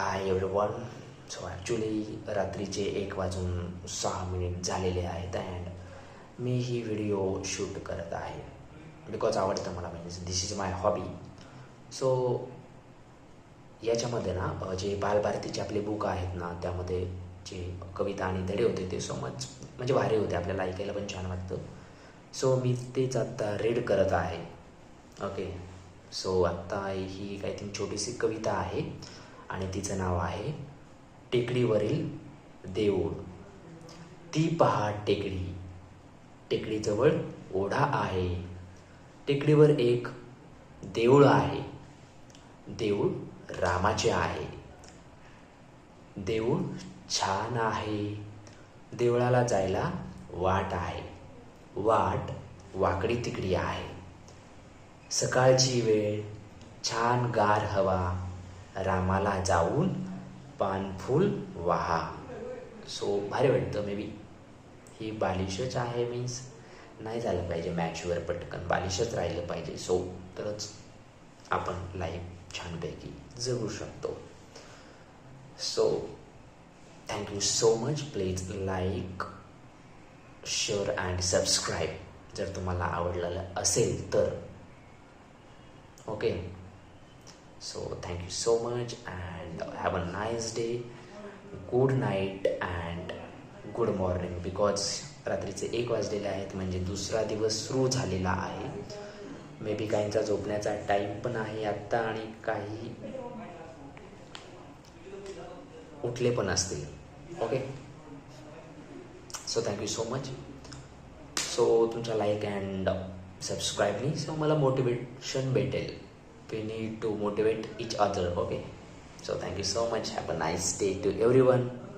Hi everyone so actually रात्रीचे एक वाजून सहा मिनिट झालेले आहेत अँड मी ही व्हिडिओ शूट करत आहे. बिकॉज आवडतं मला म्हणजे this is my hobby so याच्यामध्ये ना जे बालभारतीचे आपले बुक आहेत ना त्यामध्ये जे कविता आणि धडे होते ते सो मच म्हणजे भारी होते आपल्याला ऐकायला पण छान वाटतं. सो मी तेच आत्ता रीड करत आहे. ओके सो आत्ता ही काहीतरी छोटीशी कविता आहे. आणि तिचं नाव आहे टेकडीवरील देऊळ. ती पहा टेकडी. टेकडीजवळ ओढा आहे. टेकडीवर एक देऊळ आहे. देऊळ रामाचे आहे. देऊळ छान आहे. देवळाला जायला वाट आहे. वाट वाकडी तिकडी आहे. सकाळची वेळ छान गार हवा. रामाला जाऊन पानफूल वाहा. सो भारी वाटतं मे बी ही बालिशच आहे मीन्स नाही झालं पाहिजे मॅचवर पटकन. बालिशच राहिलं पाहिजे. सो तरच आपण लाईफ छानपैकी जगू शकतो. So thank you so much please like share and subscribe जर तुम्हाला आवडलेलं असेल तर. Okay so thank you so much and have a nice day good night and good morning because रात्रीचे एक वाजलेले आहेत म्हणजे दुसरा दिवस सुरू झालेला आहे. मे बी काहींचा झोपण्याचा टाईम पण आहे आत्ता आणि काही उठले पण असतील. Okay so thank you so much so तुमच्या लाईक अँड सबस्क्राईबनी सो मला मोटिवेशन भेटेल. we need to motivate each other okay? So thank you so much. Have a nice day to everyone.